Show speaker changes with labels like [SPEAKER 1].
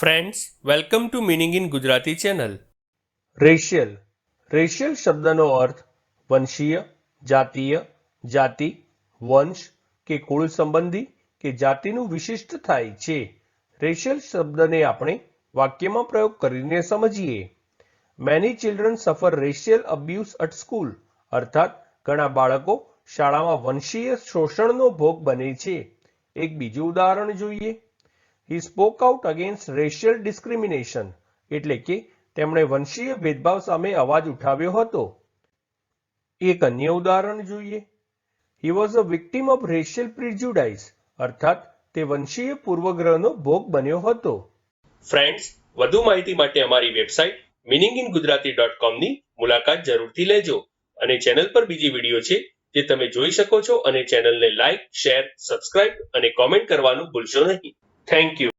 [SPEAKER 1] Friends welcome to meaning in Gujarati channel
[SPEAKER 2] racial racial શબ્દનો અર્થ વંશીય, જાતીય, જાતિ, વંશ કે કુળ સંબંધી કે જાતિનું વિશિષ્ટ થાય છે. રેશિયલ શબ્દને આપણે વાક્યમાં પ્રયોગ કરીને સમજીએ. Many children suffer racial abuse at school અર્થાત, ઘણા બાળકો શાળામાં વંશીય શોષણનો ભોગ બને છે. એક બીજું ઉદાહરણ જોઈએ. He spoke out against racial discrimination એટલે કે તેમણે વંશીય ભેદભાવ સામે અવાજ ઉઠાવ્યો હતો. એક અન્ય ઉદાહરણ જોઈએ. He was a victim of racial prejudice અર્થાત તે વંશીય પૂર્વગ્રહનો ભોગ બન્યો હતો.
[SPEAKER 1] ફ્રેન્ડ્સ વધુ માહિતી માટે અમારી website meaning in Gujarati dot કોમની મુલાકાત જરૂરથી લેજો અને ચેનલ પર બીજી વીડિયો છે જે તમે જોઈ શકો છો અને ચેનલને લાઇક શેર સબસ્ક્રાઇબ અને કોમેન્ટ કરવાનું ભૂલશો નહીં. thank you.